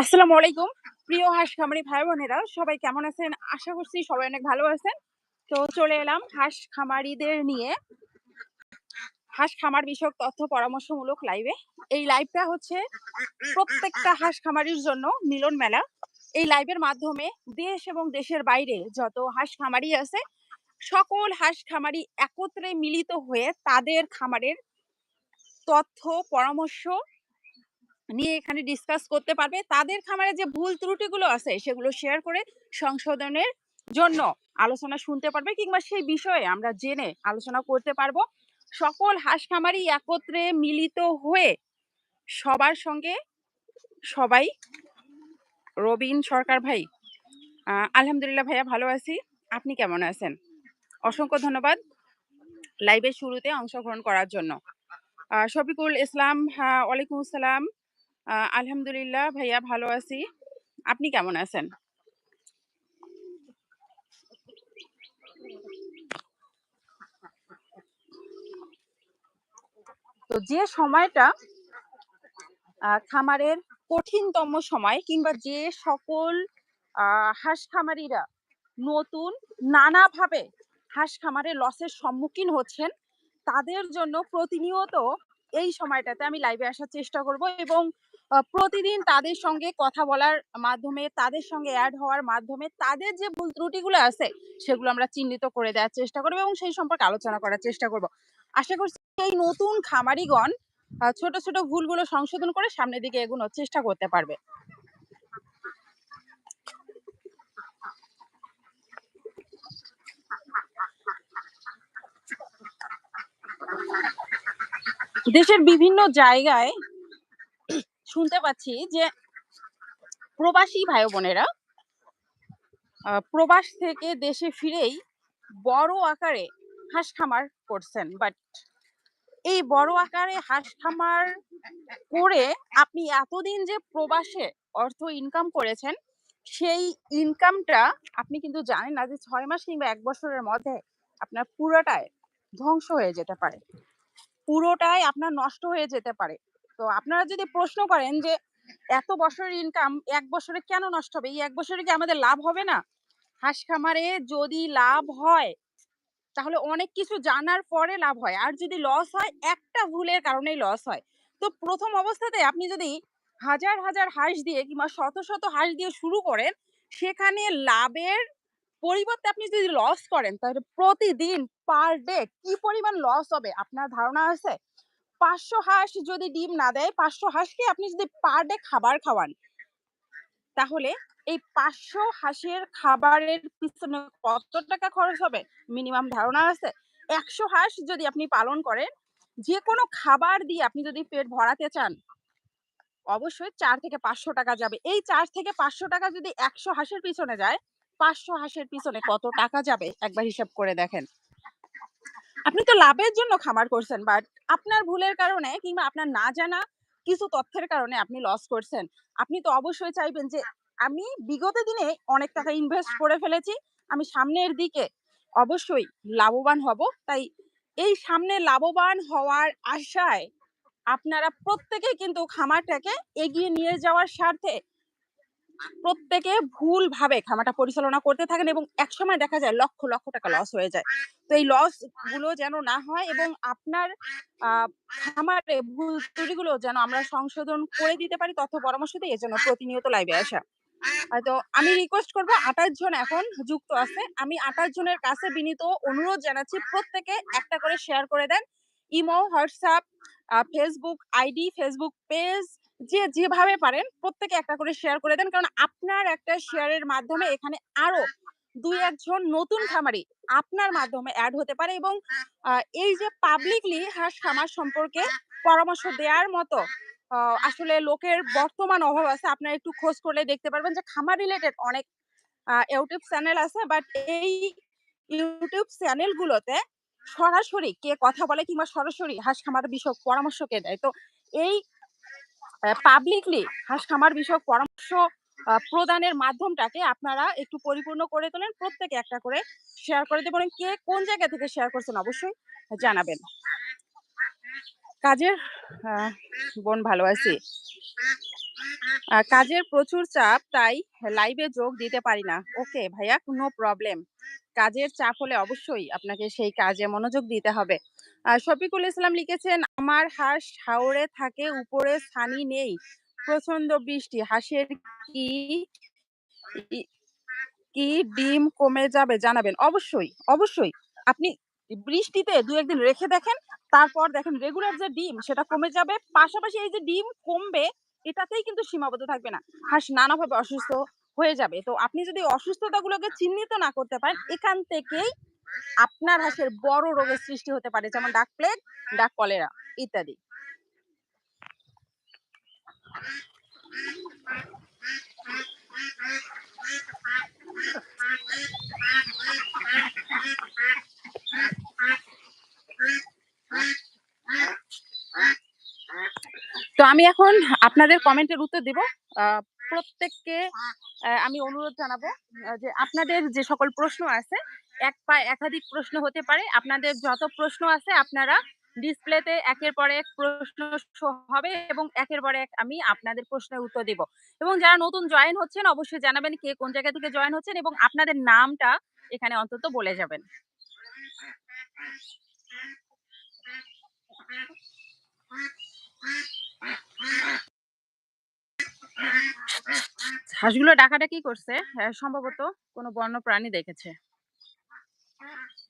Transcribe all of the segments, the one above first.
আসসালামু আলাইকুম। প্রিয় হাঁস খামারি ভাই বোনেরা সবাই কেমন আছেন? আশা করছি সবাই অনেক ভালো আছেন। তো চলে এলাম হাঁস খামারিদের নিয়ে। হাঁস খামার বিষয়ক তথ্য পরামর্শমূলক লাইভে এই লাইভটা হচ্ছে প্রত্যেকটা হাঁস খামারির জন্য মিলন মেলা। এই লাইভের মাধ্যমে দেশ এবং দেশের বাইরে যত হাঁস খামারি আছে, সকল হাঁস খামারি একত্রে মিলিত হয়ে তাদের খামারের তথ্য, পরামর্শ নিয়ে এখানে ডিসকাস করতে পারবে। তাদের খামারে যে ভুল ত্রুটিগুলো আছে সেগুলো শেয়ার করে সংশোধনের জন্য আলোচনা শুনতে পারবে কিংবা সেই বিষয়ে আমরা জেনে আলোচনা করতে পারব। সকল হাঁস খামারি একত্রে মিলিত হয়ে সবার সঙ্গে সবাই রবিন সরকার ভাই আলহামদুলিল্লাহ ভাইয়া ভালো আছি। আপনি কেমন আছেন? অসংখ্য ধন্যবাদ লাইভের শুরুতে অংশগ্রহণ করার জন্য। শফিকুল ইসলাম হ্যাঁ, ওয়ালাইকুম আসসালাম। আলহামদুলিল্লাহ ভাইয়া ভালো আছি। আপনি কেমন আছেন? তো যে সময়টা খামারের কঠিনতম সময় কিংবা যে সকল হাঁস খামারিরা নতুন নানাভাবে হাঁস খামারে লসের সম্মুখীন হচ্ছেন, তাদের জন্য প্রতিনিয়ত এই সময়টাতে আমি লাইভে আসার চেষ্টা করব এবং প্রতিদিন তাদের সঙ্গে কথা বলার মাধ্যমে, তাদের সঙ্গে অ্যাড হওয়ার মাধ্যমে তাদের যে ভুল ত্রুটিগুলো আছে, সেগুলো আমরা চিহ্নিত করে দেওয়ার চেষ্টা করব এবং সেই সম্পর্কে আলোচনা করার চেষ্টা করব। আশা করছি এই নতুন খামারিগণ ছোট ছোট ভুলগুলো সংশোধন করে সামনের দিকে এগোনোর চেষ্টা করতে পারবে। দেশের বিভিন্ন জায়গায় শুনতে পাচ্ছি যে প্রবাসী ভাই বোনেরা প্রবাস থেকে দেশে ফিরেই বড় আকারে হাঁস খামার করছেন। বাট এই বড় আকারে হাঁস খামার করে আপনি এতদিন যে প্রবাসে অর্থ ইনকাম করেছেন, সেই ইনকামটা আপনি কিন্তু জানেন না যে ছয় মাস কিংবা এক বছরের মধ্যে আপনার পুরোটাই ধ্বংস হয়ে যেতে পারে। পুরোটাই আপনার নষ্ট হয়ে যেতে পারে। তো আপনারা যদি প্রশ্ন করেন যে, এত বছরের ইনকাম এক বছরে কেন নষ্ট হবে? এই এক বছরে কি আমাদের লাভ হবে না? হাঁস খামারে যদি লাভ হয়, তাহলে অনেক কিছু জানার পরে লাভ হয়। আর যদি লস হয়, একটা ভুলের কারণেই লস হয়। তো প্রথম অবস্থাতে আপনি যদি হাজার হাজার হাঁস দিয়ে কিংবা শত শত হাঁস দিয়ে শুরু করেন, সেখানে লাভের পরিবর্তে আপনি যদি লস করেন, তাহলে প্রতিদিন পার ডে কি পরিমাণ লস হবে? আপনার ধারণা আছে? পাঁচশো হাঁস যদি ডিম না দেয়, পাঁচশো হাঁসকে আপনি যদি পার ডে খাবার খাওয়ান, তাহলে এই পাঁচশো হাঁসের খাবারের পিছনে কত টাকা খরচ হবে? মিনিমাম ধারণা আছে। একশো হাঁস যদি আপনি পালন করেন যে কোনো খাবার দিয়ে আপনি যদি পেট ভরাতে চান, অবশ্যই চার থেকে পাঁচশো টাকা যাবে। এই চার থেকে পাঁচশো টাকা যদি একশো হাঁসের পিছনে যায়, পাঁচশো হাঁসের পিছনে কত টাকা যাবে? একবার হিসাব করে দেখেন। আপনি তো লাভের জন্য খামার করছেন বাট আপনার ভুলের কারণে কিংবা আপনার না জানা কিছু তথ্যের কারণে আপনি লস করছেন। আপনি তো অবশ্যই চাইবেন যে, আমি বিগত দিনে অনেক টাকা ইনভেস্ট করে ফেলেছি, আমি সামনের দিকে অবশ্যই লাভবান হব। তাই এই সামনে লাভবান হওয়ার আশায় আপনারা প্রত্যেকে কিন্তু খামারটাকে এগিয়ে নিয়ে যাওয়ার স্বার্থে প্রত্যেকে ভুল ভাবে খামারটা পরিচালনা করতে থাকেন এবং একসময় দেখা যায় লক্ষ লক্ষ টাকা লস হয়ে যায়। তো এই লসগুলো যেন না হয় এবং আপনার খামারে ভুল ত্রুটিগুলো যেন আমরা সংশোধন করে দিতে পারি তথ্য পরামর্শ দিয়ে এজন্য প্রতিনিয়ত লাইভে আসা। তো আমি রিকোয়েস্ট করব আঠাশ জন এখন যুক্ত আছে। আমি আঠাশ জনের কাছে বিনীত অনুরোধ জানাচ্ছি প্রত্যেকে একটা করে শেয়ার করে দেন। Imo, WhatsApp Facebook ID Facebook page যে, যেভাবে পারেন প্রত্যেকে একটা করে শেয়ার করে দেন। কারণ আপনার একটা শেয়ারের মাধ্যমে এখানে আরও দুই একজন নতুন খামারি আপনার মাধ্যমে অ্যাড হতে পারে এবং এই যে পাবলিকলি হাঁস খামার সম্পর্কে পরামর্শ দেওয়ার মতো আসলে লোকের বর্তমান অভাব আছে, আপনারা একটু খোঁজ করলে দেখতে পারবেন যে খামার রিলেটেড অনেক ইউটিউব চ্যানেল আছে বাট এই ইউটিউব চ্যানেলগুলোতে সরাসরি কে কথা বলে কিংবা সরাসরি হাঁস খামার বিষয়ক পরামর্শ কে দেয়? তো এই পাবলিকলি হাঁস খামার বিষয়ক পরামর্শ প্রদানের মাধ্যমটাকে আপনারা একটু পরিপূর্ণ করে তোলেন, প্রত্যেকে একটা করে শেয়ার করে দেবেন কে কোন জায়গা থেকে শেয়ার করছেন অবশ্যই জানাবেন কাজের বোন ভালো আছি কাজের প্রচুর চাপ, তাই লাইভে যোগ দিতে পারি না। ওকে ভাইয়া নো প্রবলেম। কাজের চাপ হলে অবশ্যই আপনাকে সেই কাজে মনোযোগ দিতে হবে। শফিকুল ইসলাম লিখেছেন, "আমার হাঁস হাওরে থাকে, উপরে ছানি নেই। প্রচণ্ড বৃষ্টি। হাঁসের কি কি ডিম কমে যাবে জানাবেন?" অবশ্যই, অবশ্যই। আপনি বৃষ্টিতে দু একদিন রেখে দেখেন। তারপর দেখেন রেগুলার যে ডিম সেটা কমে যাবে। পাশাপাশি এই যে ডিম কমবে এটাতেই কিন্তু সীমাবদ্ধ থাকবে না। হাঁস নানাভাবে অসুস্থ হয়ে যাবে। তো আপনি যদি অসুস্থতাগুলোকে চিহ্নিত না করতে পারেন, এখান থেকেই আপনার হাঁসের বড় রোগের সৃষ্টি হতে পারে। যেমন ডাক প্লেগ, ডাক কলেরা ইত্যাদি। তো আমি এখন আপনাদের কমেন্টের উত্তর দিব। প্রত্যেককে আমি অনুরোধ জানাব যে আপনাদের যে সকল প্রশ্ন আছে, এক একাধিক প্রশ্ন হতে পারে। আপনাদের যত প্রশ্ন আছে আপনারা ডিসপ্লেতে একের পর এক প্রশ্ন হবে এবং একের পর এক আমি আপনাদের প্রশ্নের উত্তর দিব। এবং যারা নতুন জয়েন হচ্ছেন অবশ্যই জানাবেন কে কোন জায়গা থেকে জয়েন হচ্ছেন এবং আপনাদের নামটা এখানে অন্তত বলে যাবেন। হাঁসগুলো ডাকাডাকি করছে। হ্যাঁ, সম্ভবত কোনো বন্য প্রাণী দেখেছে।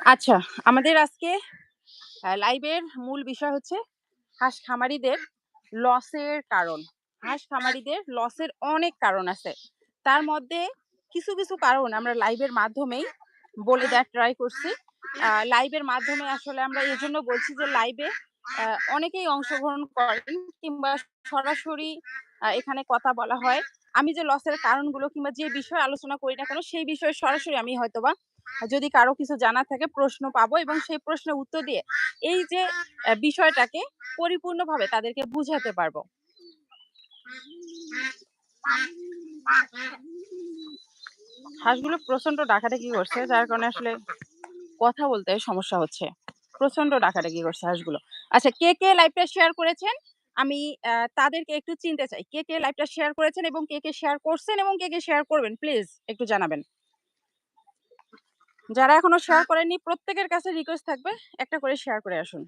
আচ্ছা, আমাদের আজকে লাইভের মূল বিষয় হচ্ছে হাঁস খামারিদের লসের কারণ। হাঁস খামারিদের লসের অনেক কারণ আছে। তার মধ্যে কিছু, কিছু কারণ আমরা লাইভের মাধ্যমেই বলে দেওয়ার ট্রাই করছি। লাইভের মাধ্যমে আসলে আমরা এই জন্য বলছি যে লাইভে অনেকেই অংশগ্রহণ করেন কিংবা সরাসরি এখানে কথা বলা হয়। আমি যে লসের কারণগুলো কিংবা যে বিষয়ে আলোচনা করি না কেন সেই বিষয়ে সরাসরি আমি হয়তোবা যদি কারও কিছু জানার থাকে প্রশ্ন পাবো এবং সেই প্রশ্নের উত্তর দিয়ে এই যে বিষয়টাকে পরিপূর্ণভাবে তাদেরকে বুঝাতে পারব। হাঁসগুলো প্রচণ্ড ডাকাডাকি করছে যার কারণে আসলে কথা বলতে সমস্যা হচ্ছে। প্রচণ্ড ডাকাডাকি করছে হাঁসগুলো। আচ্ছা কে, কে লাইভটা শেয়ার করেছেন? আমি তাদেরকে একটু চিনতে চাই। কে, কে লাইভটা শেয়ার করেছেন এবং কে, কে শেয়ার করছেন এবং কে, কে শেয়ার করবেন প্লিজ একটু জানাবেন। যারা এখনও শেয়ার করেননি প্রত্যেকের কাছে রিকোয়েস্ট থাকবে একটা করে শেয়ার করে আসুন।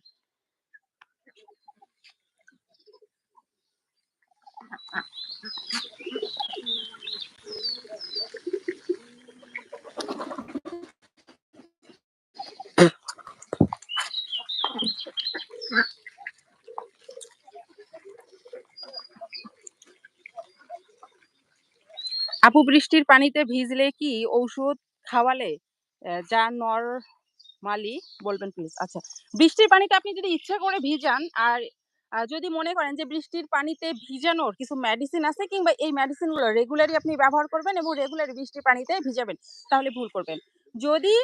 আপু বৃষ্টির পানিতে ভিজলে কি ঔষধ খাওয়ালে যা নর মালি বলবেন প্লিজ। আচ্ছা, বৃষ্টির পানিতে আপনি যদি ইচ্ছে করে ভিজান আর যদি মনে করেন যে বৃষ্টির পানিতে ভিজানোর কিছু মেডিসিন আছে কিংবা এই মেডিসিনগুলো রেগুলারই আপনি ব্যবহার করবেন এবং রেগুলারই বৃষ্টির পানিতে ভিজাবেন, তাহলে ভুল করবেন। যদি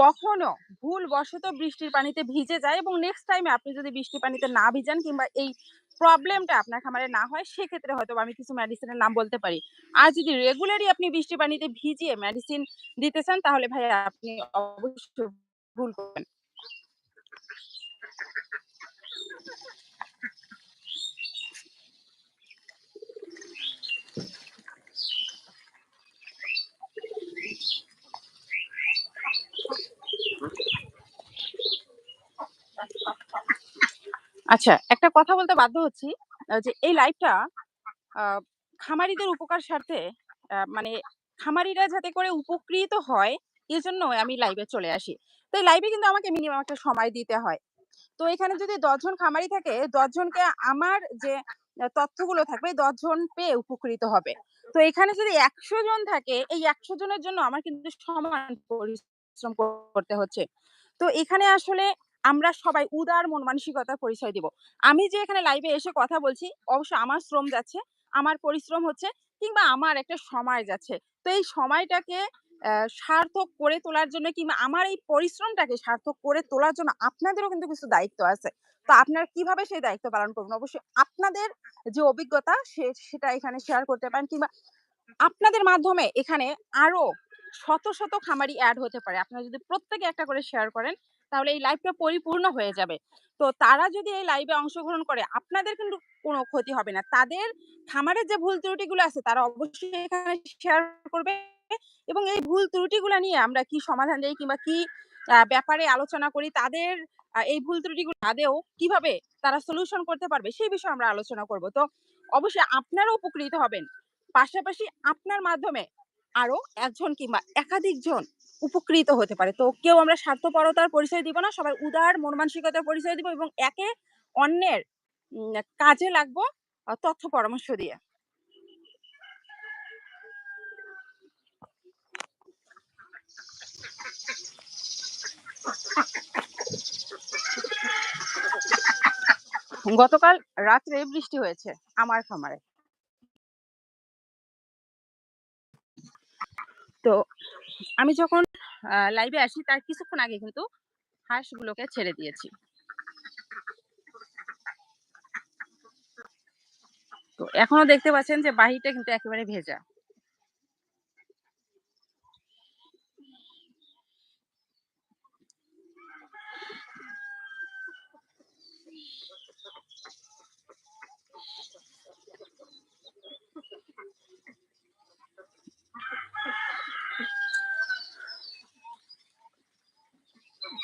কখনো ভুলবশত বৃষ্টির পানিতে ভিজে যায় এবং নেক্সট টাইমে আপনি যদি বৃষ্টির পানিতে না ভিজান কিংবা এই প্রবলেমটা আপনার খামারে না হয়, সেক্ষেত্রে হয়তো আমি কিছু মেডিসিনের নাম বলতে পারি। আর যদি রেগুলারই আপনি বৃষ্টির পানিতে ভিজিয়ে মেডিসিন দিতে চান, তাহলে ভাই আপনি অবশ্যই ভুল করবেন। আচ্ছা, একটা কথা বলতে বাধ্য হচ্ছি যে এই লাইভটা আ খামারিদের উপকার স্বার্থে মানে খামারিরা যাতে করে উপকৃত হয় এজন্য আমি লাইভে চলে আসি। তো এই লাইভে কিন্তু আমাকে মিনিমাম একটা সময় দিতে হয়। তো এখানে যদি ১০ জন খামারি থাকে ১০ জনকে আমার যে তথ্যগুলো থাকবে ১০ জন পেয়ে উপকৃত হবে। তো এখানে যদি ১০০ জন থাকে এই ১০০ জনের জন্য আমার কিন্তু সমান পরিশ্রম করতে হচ্ছে। তো এখানে আসলে আমরা সবাই উদার মন মানসিকতার পরিচয় দিব। আমি যে এখানে লাইভে এসে কথা বলছি অবশ্য আমার শ্রম যাচ্ছে, আমার পরিশ্রম হচ্ছে কিংবা আমার একটা সময় যাচ্ছে। তো এই সময়টাকে সার্থক করে তোলার জন্য কিংবা আমার এই পরিশ্রমটাকে সার্থক করে তোলার জন্য আপনাদেরও কিন্তু কিছু দায়িত্ব আছে। তো আপনারা কীভাবে সেই দায়িত্ব পালন করবেন? অবশ্যই আপনাদের যে অভিজ্ঞতা সে সেটা এখানে শেয়ার করতে পারেন কিংবা আপনাদের মাধ্যমে এখানে আরও শত, শত খামারি অ্যাড হতে পারে। আপনারা যদি প্রত্যেকে একটা করে শেয়ার করেন তাহলে এই লাইভটা পরিপূর্ণ হয়ে যাবে। তো তারা যদি এই লাইভে অংশগ্রহণ করে, আপনাদের কিন্তু কোনো ক্ষতি হবে না। তাদের খামারের যে ভুল ত্রুটিগুলো আছে, তারা অবশ্যই এখানে শেয়ার করবে এবং এই ভুল ত্রুটিগুলা নিয়ে আমরা কি সমাধান দেই কিংবা কি ব্যাপারে আলোচনা করি, তাদের এই ভুল ত্রুটিগুলো বাদেও কীভাবে তারা সলিউশন করতে পারবে, সেই বিষয়ে আমরা আলোচনা করব। তো অবশ্যই আপনারাও উপকৃত হবেন। পাশাপাশি আপনার মাধ্যমে আরও একজন কিংবা একাধিক জন উপকৃত হতে পারে। তো কেউ আমরা স্বার্থপরতার পরিচয় দিব না। সবাই উদার মন মানসিকতার পরিচয় দিব এবং একে অন্যের কাজে লাগবো তথ্য পরামর্শ দিয়ে। গতকাল রাত্রে বৃষ্টি হয়েছে আমার খামারে। তো আমি যখন লাইভে আসি তার কিছুক্ষণ আগে কিন্তু হাঁসগুলোকে ছেড়ে দিয়েছি। তো এখনও দেখতে পাচ্ছেন যে বাহিরটা কিন্তু একেবারে ভেজা।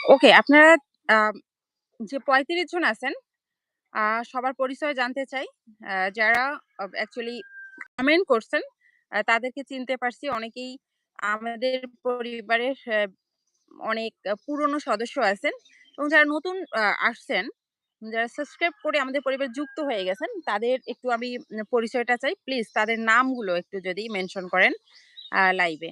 ওকে আপনারা যে ৩৫ জন আছেন সবার পরিচয় জানতে চাই। যারা অ্যাকচুয়ালি কমেন্ট করছেন তাদেরকে চিনতে পারছি। অনেকেই আমাদের পরিবারের অনেক পুরনো সদস্য আছেন এবং যারা নতুন আসছেন, যারা সাবস্ক্রাইব করে আমাদের পরিবারে যুক্ত হয়ে গেছেন তাদের একটু আমি পরিচয়টা চাই। প্লিজ তাদের নামগুলো একটু যদি মেনশন করেন লাইভে।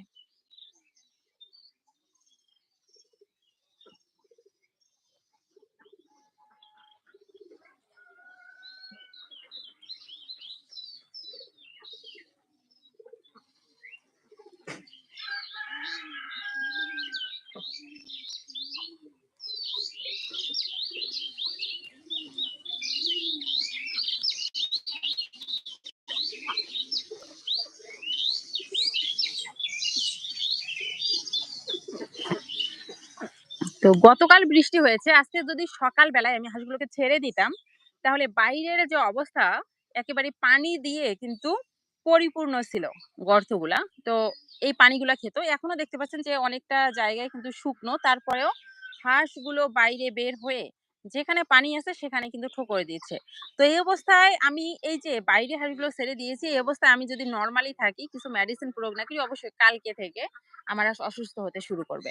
তো গতকাল বৃষ্টি হয়েছে। আজকে যদি সকাল বেলায় আমি হাঁসগুলোকে ছেড়ে দিতাম, তাহলে বাইরের যে অবস্থা একেবারে পানি দিয়ে কিন্তু পরিপূর্ণ ছিল গর্তগুলা। তো এই পানিগুলা খেত। এখনও দেখতে পাচ্ছেন যে অনেকটা জায়গায় কিন্তু শুকনো। তারপরেও হাঁসগুলো বাইরে বের হয়ে যেখানে পানি আছে সেখানে কিন্তু ঠোকর দিচ্ছে। তো এই অবস্থায় আমি এই যে বাইরে হাঁসগুলো ছেড়ে দিয়েছি, এই অবস্থায় আমি যদি নরমালি থাকি, কিছু মেডিসিন প্রয়োগ না করি অবশ্যই কালকে থেকে আমার অসুস্থ হতে শুরু করবে।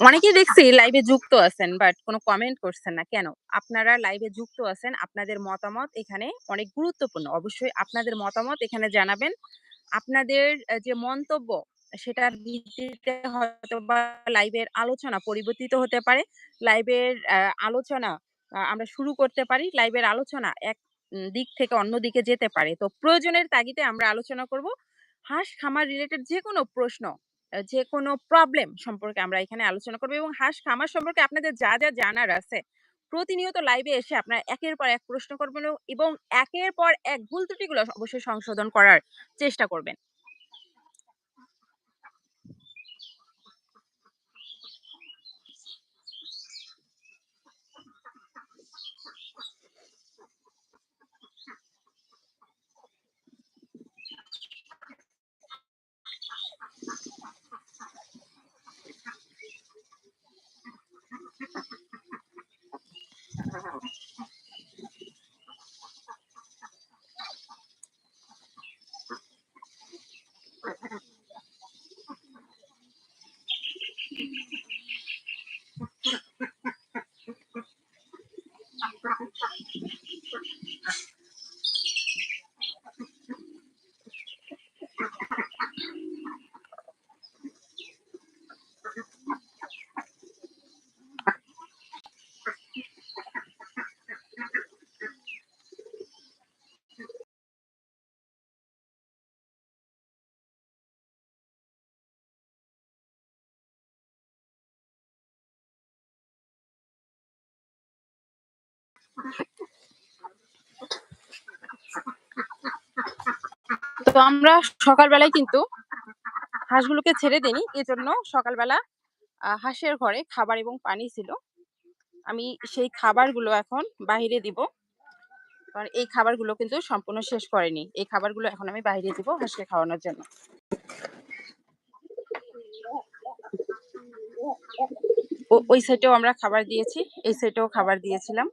অনেকেই দেখছি লাইভে যুক্ত আছেন বাট কোনো কমেন্ট করছেন না। কেন? আপনারা লাইভে যুক্ত আছেন। আপনাদের মতামত এখানে অনেক গুরুত্বপূর্ণ। অবশ্যই আপনাদের মতামত এখানে জানাবেন। আপনাদের যে মন্তব্য সেটার ভিত্তিতে হয়তোবা লাইভের আলোচনা পরিবর্তিত হতে পারে। লাইভের আলোচনা আমরা শুরু করতে পারি। লাইভের আলোচনা এক দিক থেকে অন্য দিকে যেতে পারে। তো প্রয়োজনের তাগিদে আমরা আলোচনা করব। হাঁস খামার রিলেটেড যেকোনো প্রশ্ন, আ যেকোনো প্রবলেম সম্পর্কে আমরা এখানে আলোচনা করব এবং হাঁস খামার সম্পর্কে আপনাদের যা, যা জানার আছে প্রতিনিয়ত লাইভে এসে আপনারা একের পর এক প্রশ্ন করবেন এবং একের পর এক ভুল ত্রুটিগুলো অবশ্যই সংশোধন করার চেষ্টা করবেন। Thank you. তো আমরা সকালবেলায় কিন্তু হাঁসগুলোকে ছেড়ে দেইনি। এজন্য সকালবেলা হাঁসের ঘরে খাবার এবং পানি ছিল। আমি সেই খাবারগুলো এখন বাহিরে দিব। কারণ এই খাবারগুলো কিন্তু সম্পূর্ণ শেষ করেনি। এই খাবারগুলো এখন আমি বাহিরে দিব হাঁসকে খাওয়ানোর জন্য। ওই সাইডেও আমরা খাবার দিয়েছি। এই সাইডেও খাবার দিয়েছিলাম।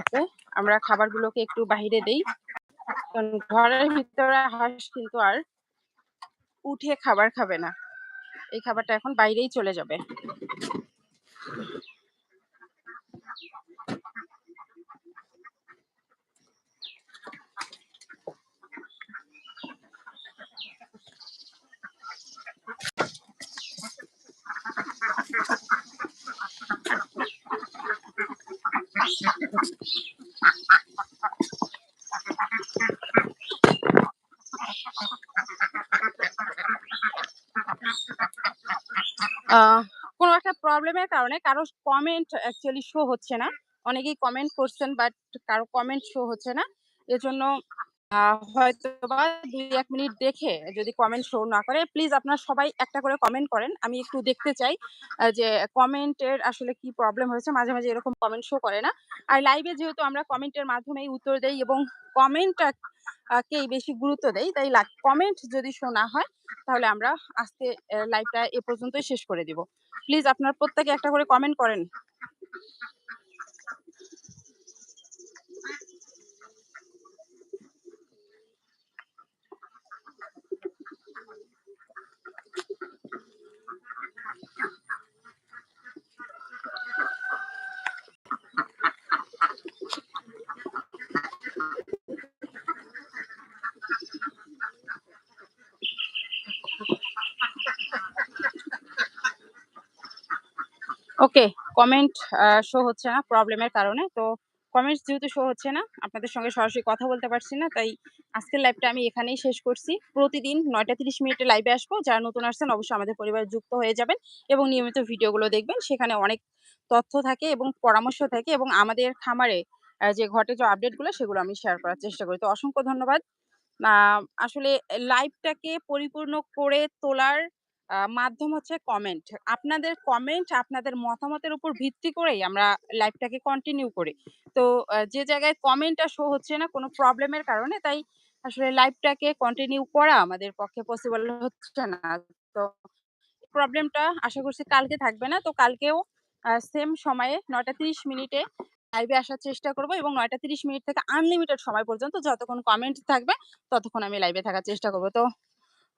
ওকে, আমরা খাবারগুলোকে একটু বাহিরে দেই। কারণ ঘরের ভিতরে হাঁস কিন্তু আর উঠে খাবার খাবে না। এই খাবারটা এখন বাইরেই চলে যাবে। কোনো একটা প্রবলেমের কারণে কারও কমেন্ট অ্যাকচুয়ালি শো হচ্ছে না। অনেকেই কমেন্ট করছেন বাট কারও কমেন্ট শো হচ্ছে না। এজন্য আ হয়তোবা ২-১ মিনিট দেখে যদি কমেন্ট শো না করে প্লিজ আপনারা সবাই একটা করে কমেন্ট করেন। আমি একটু দেখতে চাই যে কমেন্টের আসলে কি প্রবলেম হয়েছে। মাঝে, মাঝে এরকম কমেন্ট শো করে না। আর লাইভে যেহেতু আমরা কমেন্টের মাধ্যমেই উত্তর দেই এবং কমেন্টটা আ কেই বেশি গুরুত্ব দেই। তাই কমেন্ট যদি শো না হয় তাহলে আমরা আজকে লাইভটা এ পর্যন্তই শেষ করে দিব। প্লিজ আপনার প্রত্যেকে একটা করে কমেন্ট করেন। ওকে, কমেন্ট শো হচ্ছে না প্রবলেমের কারণে। তো কমেন্টস যেহেতু শো হচ্ছে না, আপনাদের সঙ্গে সরাসরি কথা বলতে পারছি না। তাই আজকের লাইভটা আমি এখানেই শেষ করছি। প্রতিদিন ৯ঃ৩০ মিনিটে লাইভে আসব। যারা নতুন আসছেন অবশ্যই আমাদের পরিবারে যুক্ত হয়ে যাবেন এবং নিয়মিত ভিডিওগুলো দেখবেন। সেখানে অনেক তথ্য থাকে এবং পরামর্শ থাকে এবং আমাদের খামারে যে ঘটে যাওয়া আপডেটগুলো সেগুলো আমি শেয়ার করার চেষ্টা করি। তো অসংখ্য ধন্যবাদ। আসলে লাইভটাকে পরিপূর্ণ করে তোলার মাধ্যম হচ্ছে কমেন্ট। আপনাদের কমেন্ট, আপনাদের মতামতের উপর ভিত্তি করেই আমরা লাইভটাকে কন্টিনিউ করি। তো যে জায়গায় কমেন্টটা শো হচ্ছে না কোনো প্রবলেমের কারণে তাই আসলে লাইভটাকে কন্টিনিউ করা আমাদের পক্ষে পসিবল হচ্ছে না। তো প্রবলেমটা আশা করছি কালকে থাকবে না। তো কালকেও সেম সময়ে ৯ঃ৩০ মিনিটে লাইভে আসার চেষ্টা করব এবং ৯ঃ৩০ মিনিট থেকে আনলিমিটেড সময় পর্যন্ত যতক্ষণ কমেন্ট থাকবে ততক্ষণ আমি লাইভে থাকার চেষ্টা করব। তো